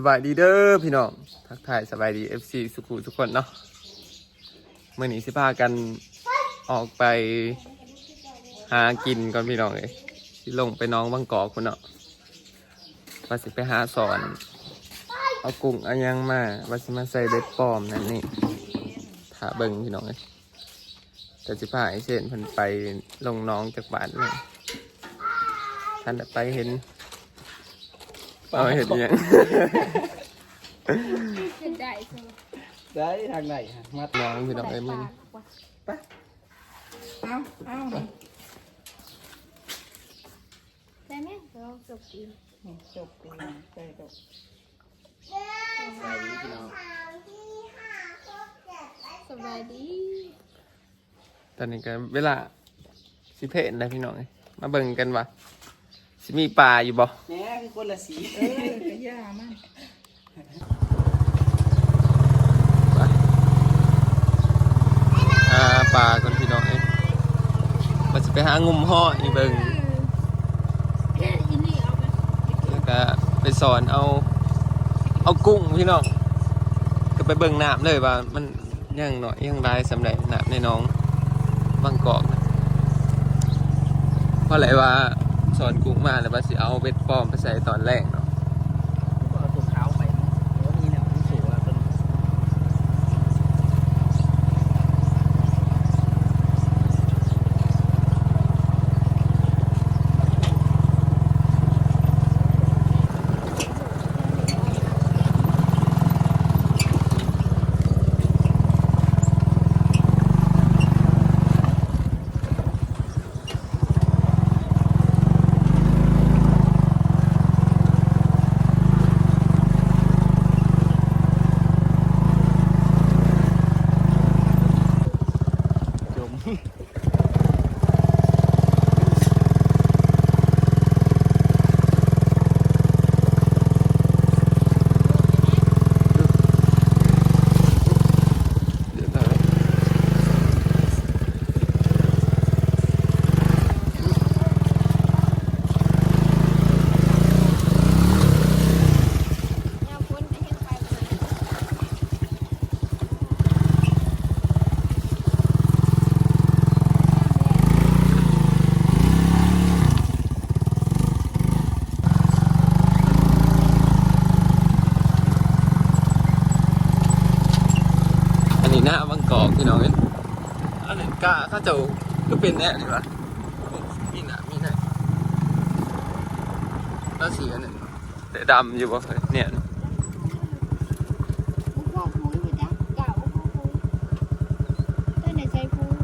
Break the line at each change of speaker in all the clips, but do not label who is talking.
สบายดีเด้อพี่น้องทักทายสบายดี FC สุขุทุกคนเนาะเมื่อนี้สิพากันออกไปหากินก่อนพี่น้องเลยสิลงไปน้องบางกอกคุณเนาะว่าสิไปหาสอน เอากุ้งเอายังมาว่าสิมาใส่เบ็ดปลอมนั่นนี่ถาเบิ่งพี่น้องเลยแต่สิพาไอเช่นพิ่นไปลงน้องจากบ้านนี่ท่านไปเห็น เอาเห็นอิหยัง
เห็นได้ใช่ไหม
ได้ทางไหนฮะมา
น้องพี่น้องเอ้ยมึง
เอาเอา
ได้ไหมเราจบดี
จบปีใช่จบ
สบายดีพี่น้อง
สบายดี
ตอนนี้ก็เวลาสิเพนนะพี่น้องเอ้ยมาเบิ่งกันว่าสิมีปลาอยู่บ่
แหน่ คือคนละสีเออกระยามัน
หาปลาก่อนพี่น้องเอ้ยมาสิไปหางุมห่ออีเบิ่ง
แค่ยินดีเอาไป
แล้วก็ไปสอนเอา เอากุ้งพี่น้อง ก็ไปเบิ่งน้ำเลยว่า มันยังหน่อยยังได้สำเร็จน้ำในหน้องบางกอกนะเพราะอะไรว่า สอนกุ้งมาแล้วว่าสิเอาเบ็ดปลอมไปใส่ตอนแรกเนาะ
เอาตัวขาวไปเดี๋ยวมีแนวที่สูงแล้วต้น จม
เดี๋ยวนะ
แนวพ้นไปเห็นไปเลย
อันนี้หน้าบางกอกพี่น้องเอ้ยอันนี้กล้าถ้าเจ้าก็เป็นแน่เลยวะมีหน้ามีหน้าแล้วสีอันนี้แต่ดำอยู่บ่เคยเนี่ย
ผู้พ่อพูดอยู่จ้ะเก่าผู้พ่อพูดได้ไหนใจพูด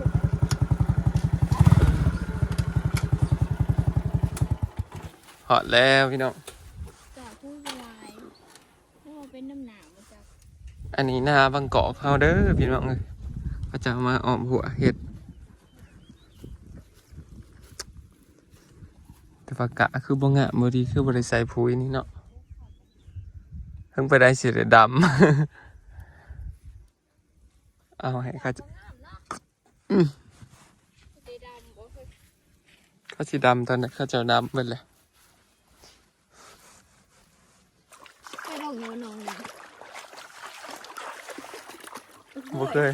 หอดแล้วพี่น้อง
เก่าพูดเวลาเพราะว่าเป็นน้ำหนาวมาจาก
อันนี้หน้าบางกอกเขาเด้อพี่น้องเลยเขาจะเอามาออมหัวเห็ด แต่ว่ากะคือบ่งะมือดีคือบริใส่พุยนี่เนาะเพิ่งไปได้สีดำเอาให้เขาจะ
สีดำก็คือ
เขาสีดำตอนนั้นเขาจะเอาดำไปเลย
ไม่ต้องโยนลงนะ
บ่เคย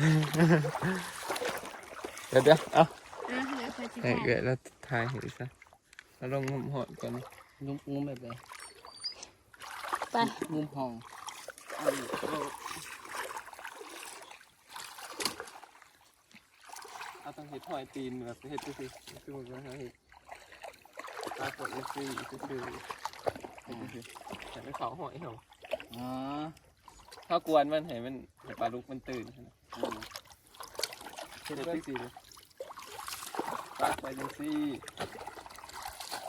เดี๋ยวเดี๋ยวเอา
อะแล้วไปจะ
ให้เกิดแล้วทายเห็นซะ เราลองงมหอดก่อน
งุ้มงุ้มแบบไหน
ไป
งุ้มห้องเอาอยู่เอา
เอาต้องเห็ดหอยตีนแบบเห็ดคือคือมันก็เห็ดปลากดอีซี่คือคือแต่ไม่เขาหอยเหรอ
อ๋อ
ถ้ากวนมันให้มันให้ปลาลุกมันตื่น
อืม
เห็ดที่สี่ปลากไปจัง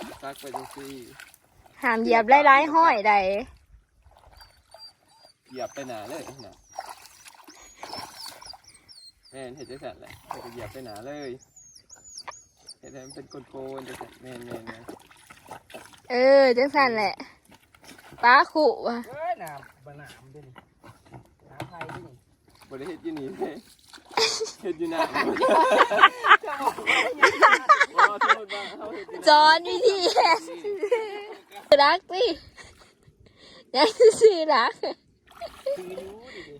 ซี่ปลากไปจังซี่
หามเหยียบไล่ๆห้อยใด
เหยียบไปหนาเลยหนาแม่นเห็ดจะสั่นแหละเห็ดจะเหยียบไปหนาเลยเห็ดให้มันเป็นโกนๆจะสั่นแม่นแม่นแม่น
เออจังสันแหละป้าขู่ว่ะ
เอ้ยน้ำบะหนามด้วยนี่น้ำไทยด้วยนี่
บริเฮ็ดอยู่นี่เลย เฮ็ดอยู่หน้าบ่โทษว่าเฮาเฮ็ดอยู่ห
จ
น้า
อนวิธีรักสิยังซื้อรัก
คืออยู่ดิดิ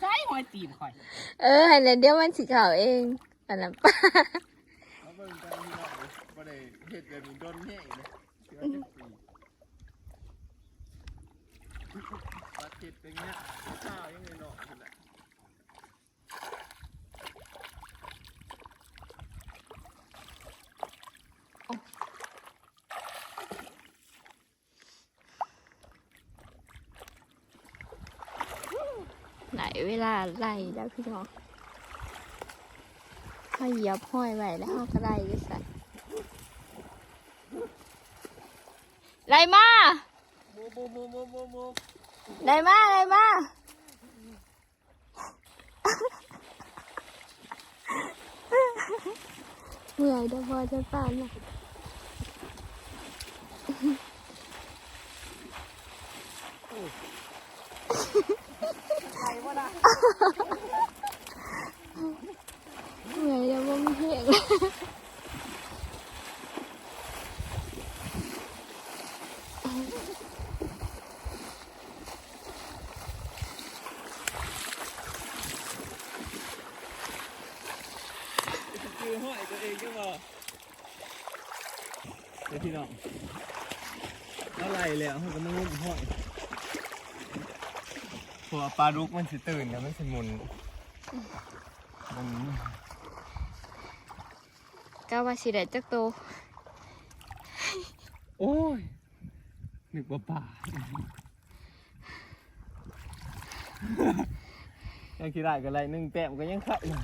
ใช่หอยตีบข่อย
เออให้แล้วเดี๋ยวมันสิเขาเองอันนั้นป้า
เอาเบิ่งกันพี่น้องบ่ได้เฮ็ดแบบนี้โดนแห้งเลย เชื่อจักปีปัดเฮ็ดเป็นเงี้ยข้าวยังไงเนาะนั่นแหละ
ไหนเวลาไล่แล้วพี่น้องเขาเหยียบห้อยไว้แล้วเขาก็ไล่ก็ใส่ ไล่มา
มูมูมูมูมูมู
ไล่มาไล่มาเหนื่อยแต่พอจะป่านนะเมื่อยเดี๋ยวผมเพียง
คือห้อยตัวเองก็บ่เดี๋ยวพี่น้ องแล้วไล่แล้วเขาก็มางุ้มห้อยพอปลาดุกมันสิตื่นแล้วมันสิหมุนหมุน
ก็ว่าสิได้จักโต
โอ้ยนึกว่าป่ายังคิดได้ก็ไรหนึ่งแต้มก็ยังขัดอยู่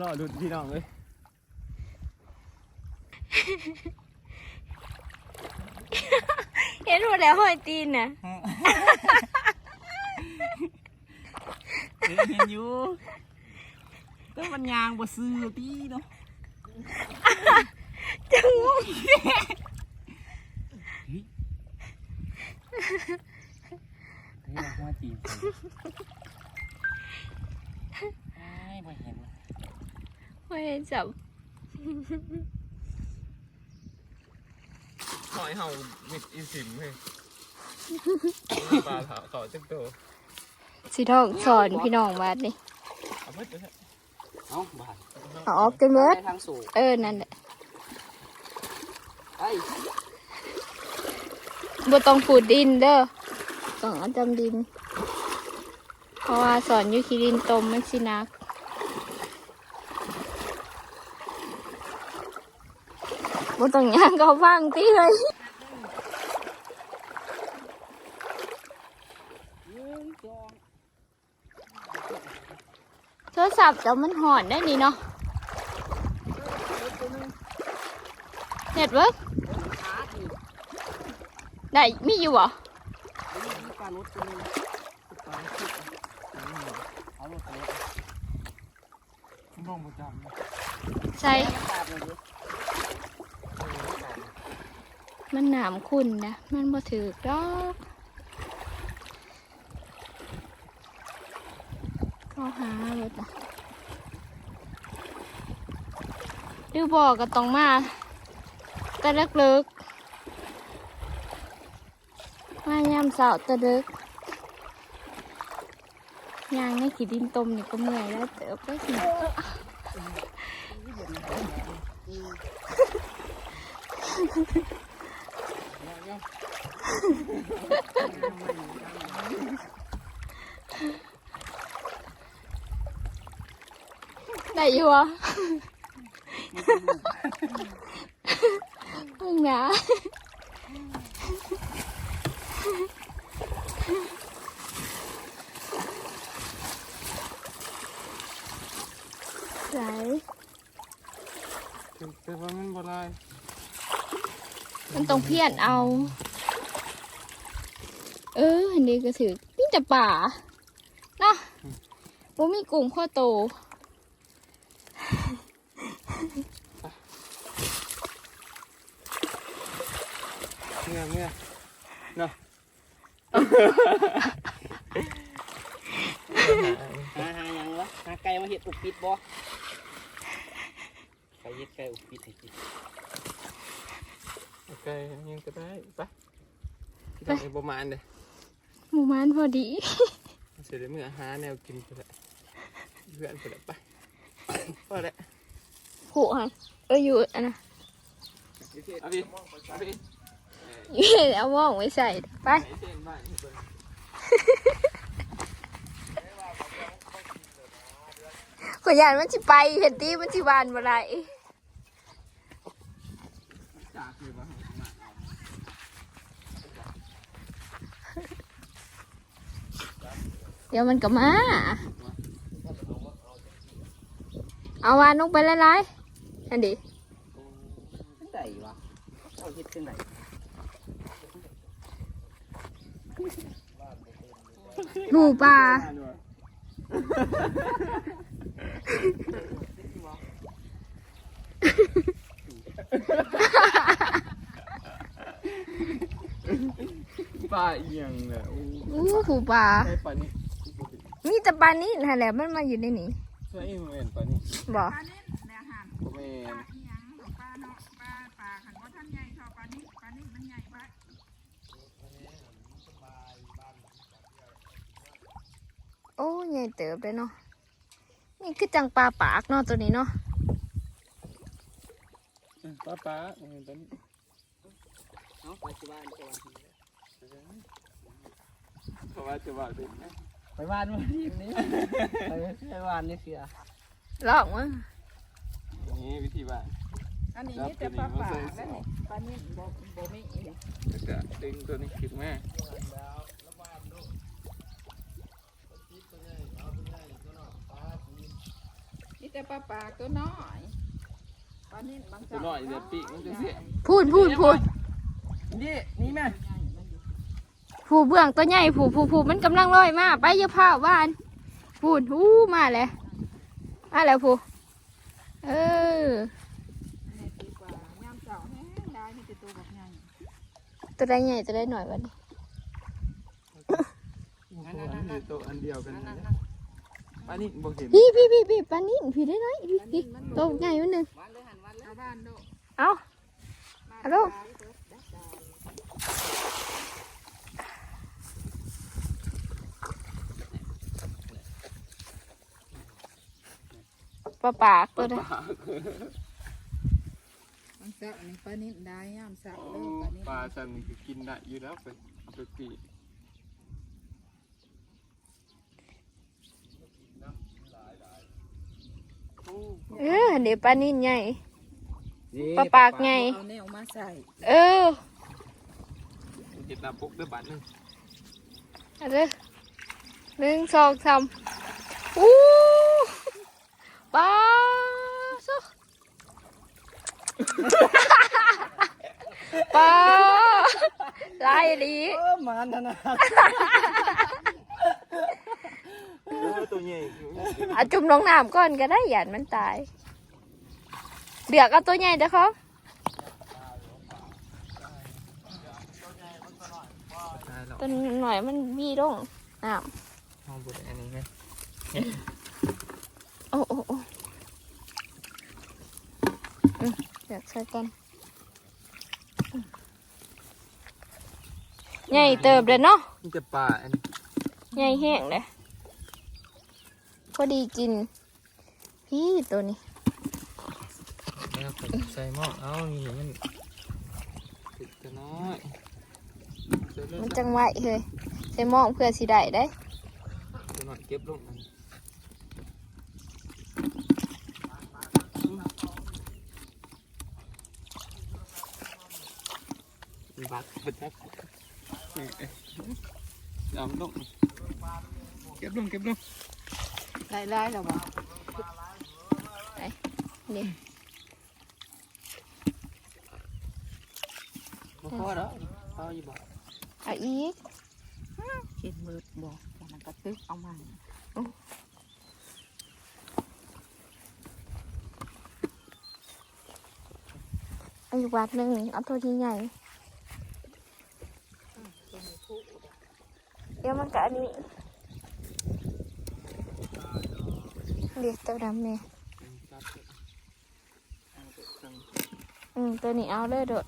รอดุดพี่น้องเลย
เห็นหมดแล้วห้อยตีนน่ะ
เห็นเห็นอยู่แต่มันยางบ่ซื้อตีเนาะ
จังง
นี่เราหัวตีบไอ้บ่เห็นว่ะ
ห้อยจับ
หอยเห่ามิดอีสิมเลยปลาเผาเขาจังโต
สิทองสอนพี่น้องวัดนี่
เอาไปเถอะ
เอ้าบาด
เอาออกกันเบิด
ไปทางสู่
เออนั่นแหละ
ไอ้
บ่ต้องขูดดินเด้อต้องเอาจำดิน เพราะว่าสอนอยู่ขี้ดินตมมันสินัก บ่ต้องย่างเขาฟังติเลย
หนึ่งสอง
โทรศัพท์เดี๋ยว มันหนาะเน็ตเวิร์ก
ขาดนี่
ได้มีอยู่เหรอ
นี่มีปลารถตัวหนึงปลาขึ้น
นะ
มันหนามคุณนะ มันบ่ถือกดอกก็หาหมดนะดูบอกก็ต้องมา แต่เลิกๆมายามเสาร์แตะเลิกยางให้ขีดินตมนี่ก็เมื่อยแล้วเติบได้สิ ได้อยู่วะพึ่งนะไหน
แต่ว่ามันบ่ได้
มันต้องเพี้ยนเอา เอออันนี้ก็ถือนี่แต่ป่าเนาะบ่มีกลุ่มข้อโต
เมื่อเมื่อเนาะ
หาหายังวะหาไก่มาเห็ดอุบปิดบ่ไปเห็ดไก่อุบปิดให้กิน
โอเคยังก็ได้ไปพี่น้องไอ้ประมาณเด้
หมูมันพอดี
เสร็จแล้วเมื่อหาแนวกินไปละเพื่อนไปละไปพอละ
ผูกหันเอออยู่อันน่ะ
เอาพี่เอาพี่
อยู่เอาหม้องไว้ใส่ไป
ไหนเส้นบ้านให้เบิ่ง
ขอยานมันสิไปเห็นตีมันสิบานบ่ไร
จากคือว่ามา
เดี๋ยวมันก็มา เอาวานลงไปละลายๆอันดิ
จังไดวะเอาเห็ดจังได
หมูป่า
ป้าเอียงเลยโอ้
อู้หูป่า
ไอ้ปลานี่
มีแต่ปลานี้นั่นแหละมันมาอยู่ในนี้
ใช่ไหมนปลานี่
บ่
บ่แม่น
โอ้ใหญ่เติบเลยเนาะนี่คือจังปลาปากเนาะตัวนี้เนาะ
ป้าป้าบ่แม่นปลานี่
เอาไปที่บ้านไปบ้าน
เพราะว่าจะว่าเป็นนะ
ไปบ้านมาทีนี้ไปไปบ้านนี่เสีย
ลอกมั้ง
นี่วิธีบ้าน
อันนี้มีแต่ปลาป่าแล้วนี่ปลานิ่มบ่บ่มีอีก
แล้วก็ดึงตัวนี้ขึ้นมา
มีแต่ปลาป่าตัวน้อยปลานิ่มบาง
ตัวน้อยเดี๋ยวปีกมันจะเสีย
พูดพูดพูด
นี่นี่แม่
ผูเบื้องตัวใหญ่ผูผูผูมันกำลังลอยมาไปอย่าพาบ้านพูดหูมาแล้วมาแล้วผูเออ
นี่ดีกว่ายามเช้าแห้งได้มีแต่ตัวแบบใหญ่
ตัวใดใหญ่ตัวใดหน่อยวันนี้
ตัวอันนี้ตัวอันเดียวกันนะปลานี่บ่เห็น
พี่พี่พี่พี่ปลานิ่นพี่ได้น้อยพี่พี่ตัวใหญ่วันหนึ่ง
บ้านเลยหันบ้านเลย
เอาบ้านโด
เอาฮัลโปลาปากตัวใด
บางเช้านี่ปลานิ่มได้ยามเช้า
โอ้
เลยปลานิ่ม
ปลาสันนี่คือกินได้อยู่แล้วไปเอาไปปีกโอ้
เออเดี๋ยวปลานิ่นใหญ่ปลาปากไง
เอาแนวมาใส่
เออ
เห็ดหน้าปกด้วยบาทหนึง
เอาเด้อหนึ่งสองสามอู้ ปลาสุปลาลายดี
เออมันนะนะ
โอ้ตัวใหญ่อยู่
เอาจุ่มลงน้ำก่อนก็ได้หยาดมันตายเดือกเอาตัวใหญ่เด้อเขา
ตายแล้ว
ตัวหน่อยมันมีลงน้
มองบนอันนี้ไหมำ
โอ้โอ้โอ้อืม เดือกใส่กันอืมใหญ่เติบเลยเนาะ
มันจะปลาอันนี้
ใหญ่แห้งเลยพอดีกิน พี่ตัวนี้
แล้วก็ใส่หม้อเอานี่มันติดกันน้อยเสร็จแล้ว
มันจังไหวเฮ้ยใส่หมองเพื่อสิได้ได้
ตัวน้อยเก็บลงอัน บัดบัดจักนี่เอ๊ะเอามันลงเก็บลงเก็บลง
ได้ได้แล้วบ่
นี่
บ่พอ แล้วพออยู่บ่
เอาอีก
กินเบิดบ่จากนั้นก็ตึกเอามา
เอาอยู่วัดหนึ่งเอาตัวที่ใหญ่เดี๋ยวมันกับอันนี้เรียกตัวดำเนี่ยอืมตัวนี้เอาเลยโดด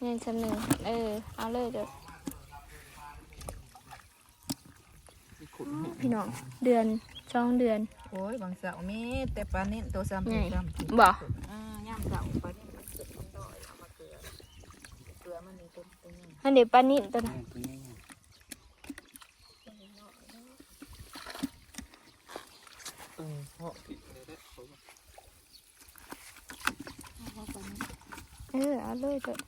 เงินชั้นหนึ่งเออ เอาเลยโดดพี่น้อง เดือนสองเดือน
โอ้ยบางเสาร์มีแต่ปลาเน้นตัวซ้ำ
ไง
ตัวซ้ำ
บ่
อ่าย่ามเสาร์ปลาเน้นมันเกิดมันดอยเอามาเกลือเกลือมันมีตัวตัวนี้
อันเดี๋ยวปลานิ่นตัวนั้น
เออเพราะผิดเลยนะเขาบอก
เออเอาเลยโดด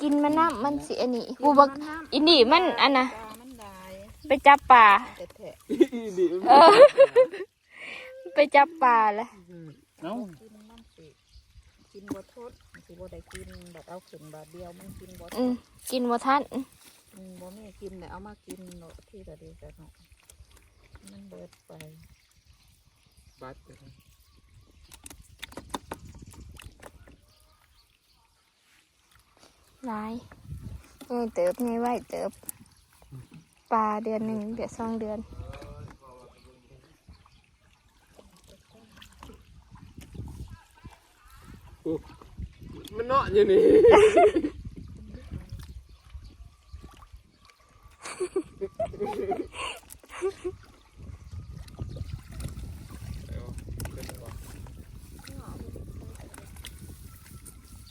กินมันน้ำมันสิอันนี้กูบอกอินนี่มันอันน่ะ
ปลามันได้
ไปจับปลา
แต่แทะ
ดี
เออ ไปจับปลาแล้ว
เอ้า
กินมันสิกินบ่ทดมันสิบ่ได้กินแบบเอาขึ้นบาทเดียวมันกินบ่ท
อืม
ด
กินบ่ทัน
อืมบ่มีกินแต่เอามากินเนาะที่ละเดียวกันเนาะ มันเบิดไป
บัตร
หลายไงเติบไงไหวเติบ ปลาเดือนหนึ่งเดือนสองเดือน
มันเนาะอยู่นี่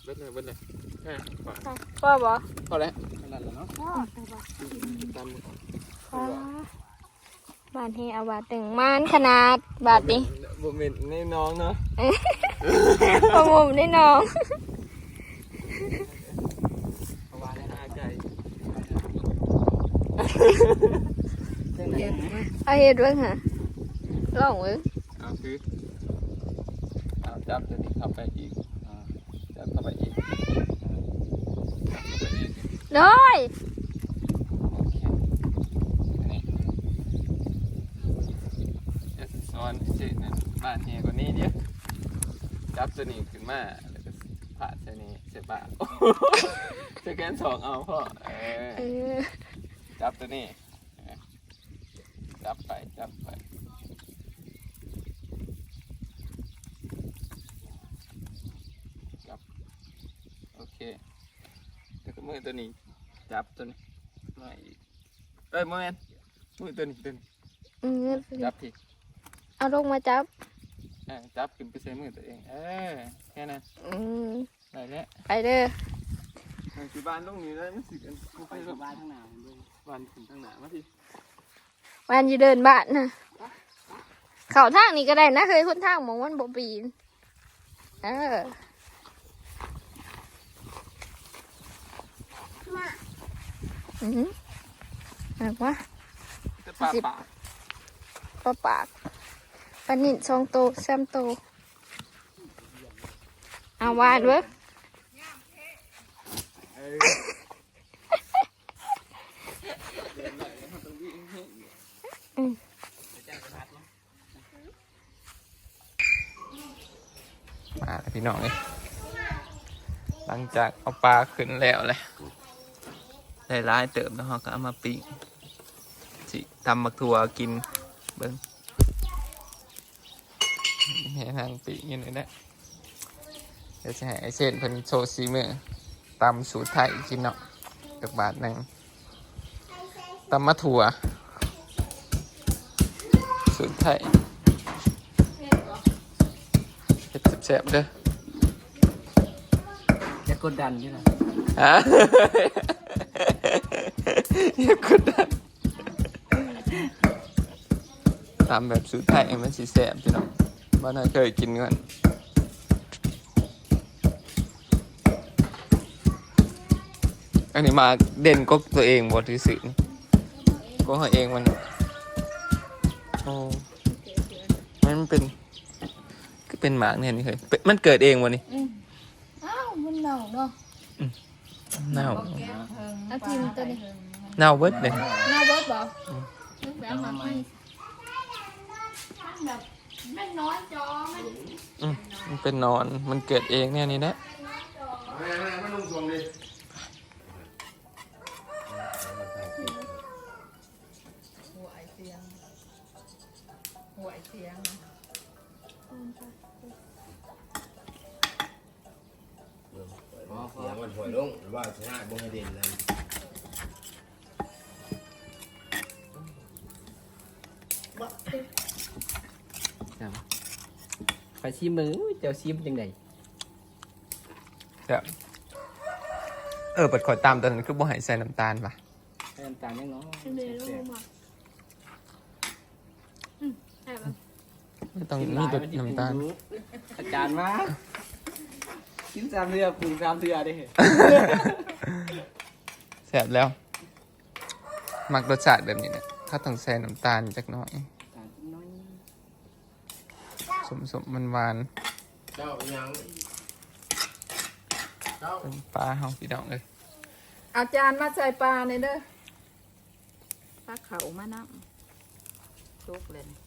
บิ้ลเลยเบิ้ลเลยแค่พอ
พ่อบอก
พอแล้ว
ขนาดนั้นเนาะ
ตาม
บาทให้เอาบาทหนึ่งมานขนาดบาทนี้
บ่เม็นนี่น้องเนาะ
พอมุมได้น้อง
เพราะว่าได้อาใจ
เส้นไหน
เอาเห็ดเบิ่งฮะลองเบิ่ง
เอาคือเอาจับตัวนี้เข้าไปอีกอ่าจับเข้าไปอีกอ่าจับเข้าไปอีก
เลย
โอเคอันนี้จะสอนเจนั่นบ้านเฮียกว่านี้เดียวจับตัวนี้ขึ้นมาแล้วก็ผ่าเส้นนี้เสร็จปะโอ้โหจะแกนสองเอาพ่อเออ
เออ
จับตัวนี้เออจับไปจับไปจับโอเคแล้วก็ มือตัวนี้ จับตัวนี้มาอีกเอ้ยโมเมนมือตัวนี้ตัวนี้
เออ
จับที
เอาลงมาจับ
เออจับขึ้นไปใช้มือตัวเอง เออแค่นั้น
อืม
ได้แล้ว
ไปเด้อ
คือบ้านตรงนี้เลยมันสิกันกู
ไป
ไป
กั
กั
บบบ้านข้างหน้าผมด้วย
บ้านถึงทางหนามาที
วันอยู่เดินบ้านนะเขาทางนี้ก็ได้นะเคยคนทางมองวันบ่ปีน เออ อือหือหนักวะ
จะปลา
สิบ
ปาก
ปลาปากปลานิ่นสองโตแซมโตเอาวาดเว้ย
เออมาแล้วพี่น้องเลยหลังจากเอาปลาขึ้นแล้วเลย ได้ร้ายเติมแล้วเราก็เอามาปิ้งสิทำมักถั่วกินเบิ้งเห็นทางปิ้งอยังไงนะเดี๋ยวจะให้ไอเช่นเพิ่นโชว์ซีมือตำสูตรไทยกินเนาะจากบาทหนึ่งตำมะถั่วสูตรไทยเผ็ดแซ่บๆเด้อ
จะกดดันใช่ไหม
ฮะ อย่ากดดันทำแบบสูตรไทยมันสิแซ่บพี่น้องบ้านเราเคยกินกันอันนี้มาเด่นก็ตัวเองบทที่สื่อนี่ก็เขาเองมันโอ้มันเป็นก็เป็นหมากเนี่ยนี่เคยเป็นมันเกิดเองวะนี่
อ้าวมันเน่าเนาะ
เน่า
เอาทิมตัวนี้
เน่าเบิดเลย
เน่าเบิดบ่นึกแบบมันมีมันแบบมันน้อยจอมัน
อืมมันเป็นหนอนมันเกิดเองเนี่ยนี่นะ
เสียงนะ
เสียงมันถอยลงหรือว่าชนะบ่ให้เด่นเล ย
ไปชิมมือเจ้าชิมจังได
แบบเออเปิดขอตามตอนนั้นคือบ่ใหายใส่น้ำตาลปะ
ใส่น้ำตาลยังเนาะ
เป็นเลยลูกมาอืมใช่ปะ
ไม่ต้อง
กินห
มี
ลาย
แต่
มันจะ
น้ำตาล
ปรุงรู้อาจารย์มากินสามเทือปรุงสามเทือได้
แสบแล้ว มักรสชาติแบบนี้เนี่ยถ้าต้องใส่น้ำตาลจักหน่อย
ตาลน้อย
สมสมมันหวาน
เจ้ายังเจ้า
ๆเป็นปลาเฮาพี่น้องเลย
เอาจารย์มาใส่ปลาในอยเด้อปลาเขามาน้ำทุกเลยนะ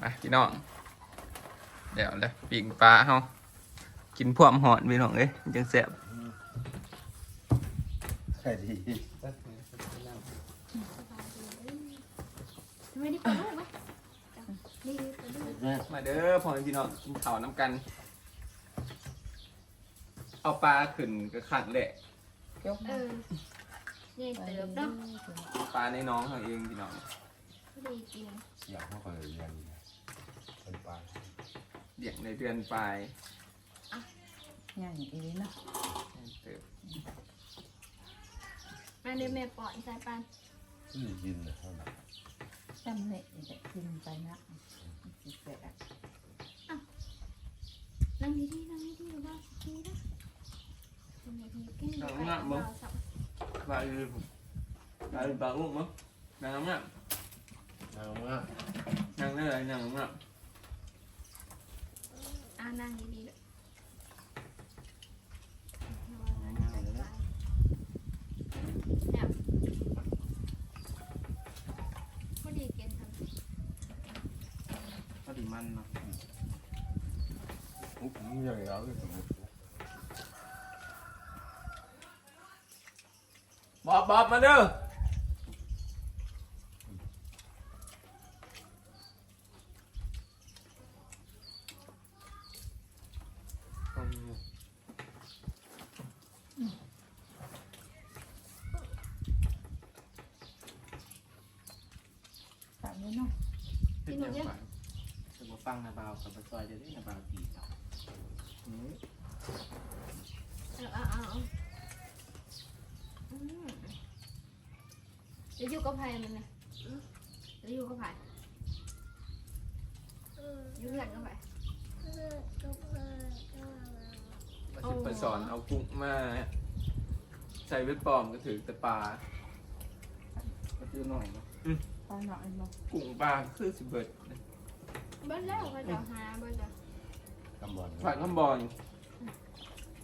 มาพี่น้องเดี๋ยวเลยปิ่งปลาเฮากินพวมหอนพี่น้องเลยจังแสบ
ใช่ดี
ไม่ได้ปลาลูกไหมนี่ปลาลูก
มาเด้อพ่อแม่พี่น้องกินข้าวน้ำกัน เอาปลาขึ้นก็ขัดแหละ
ยก
เออนี่เติบเนาะ
ปลาในน้องเขาเองพี่น้อง
พอดีกิน
อยากให้คนเรียนเป็นไป
เลี้ยงในเดือนปลาย
อย่างนี้นะ
เติบ
มาเดี๋ยวแม่ปอนใส่ปัน
ที่ยินนะเท่านั้น
จำเนี่ยจะกินไปนะสิแปะ
นั่งดีๆนั่งดีๆหรือว่าดีนะเป็นแบบนี้กินไปเอาสับ
ปลาคือปลาปลาอุ้มมั้งนางงาม
นางมาก
นางได้ไรนางงาม
อ่านั่งดีๆเลยเนี่ยพอดีเกณฑ์ทำ
ก็ดีมันเนาะ
อุ๊ บนี่อย่างเราเลยสมมติ
บอบอบมาเด้อ
แบบนี้เนาะ
เป็นยังไง
จะมาฟังนาบาวกับปลาซอยเดี๋ยวได้นาบาวตีเนาะอืม
เอาเอาเอาเอาอืมเดี๋ยวอยู่กับไผ่มันนะเดี๋ยวอยู่กับไผ่อยู่เพื่อนกับไผ่
มาถึงไปสอนเอากุ้งมาใส่เวทปลอมก็ถือแต่ปลา
ก็คือหน่อยเนาะ
ปลาหน่อยเนาะ
กุ้งปลาคือสิเบิด
เบิ้ลแล้วเขาจะหาเบิ้ลจะ
กำบอล
ฝากข้ามบอล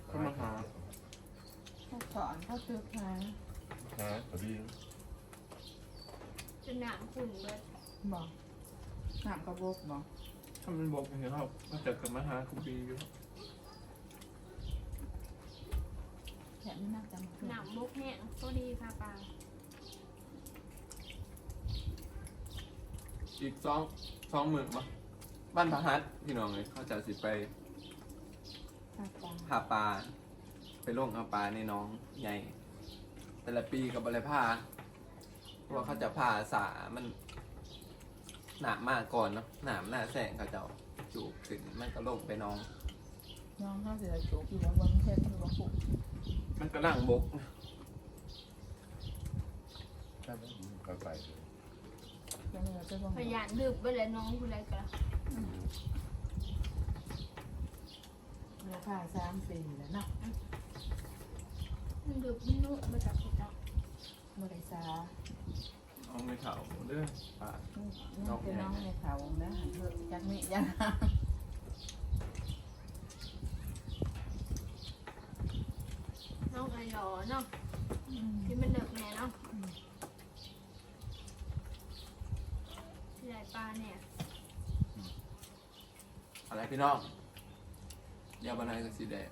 เข้ามาหา
เขาสอนเขาตึกหา
ฮะพอดี
จะหนามขุ่นเบิ้ล
บอกน้ำกระบอกบอก
ถ้ามันบอกอย่างนี้ครับมาจากกับมาหาคุณบีอยู่
แถมไม่น่าจะมา
หนามบกแห้งก็ดีค่ะปลา
อีกสองสองหมื่นมา บ้านพระฮัทพี่น้องเลยเขาจะสิไป
ปลาปลา
หาปลาไปลงเอาปลาในหน้องใหญ่ แต่ละปีกับอะไรผ้าเพราะว่าเขาจะผ่าสามันหนามมากก่อนเนาะหนามหน้าแสงเขาจะเอาจูบขึ้นมันก็ลงไปหน้อง
น้องเขาเสียจุกอยู่ว่าบนเส้นอยู่ว่าผูก
มันก็ล่างบก
ใช่ไหมก็ไป
ยังเหลือจะบง
พยานดึกไปเลยน้องคุณอะไรกัน
เหลือค่าสามสี่แล้วเนาะ
มันดึกมันนุ่มมาจากที่เจ้า
บริษัท
เอาไม่เข่าเด้อปลา
น้องเป็นน้องในเขานะเพื่อจักมีจัง
น้องไอ้หล่อเนาะที่มันเด็กแน่เนาะที่ไหนปลาเนี่ย
อะไร พี่น้องยาบานายกับสีแดง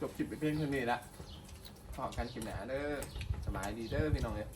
จบคลิปไปเพียงเท่านี้ละขอกันคลิปหนาเด้อสบายดีเด้อพี่น้องเนี่
ย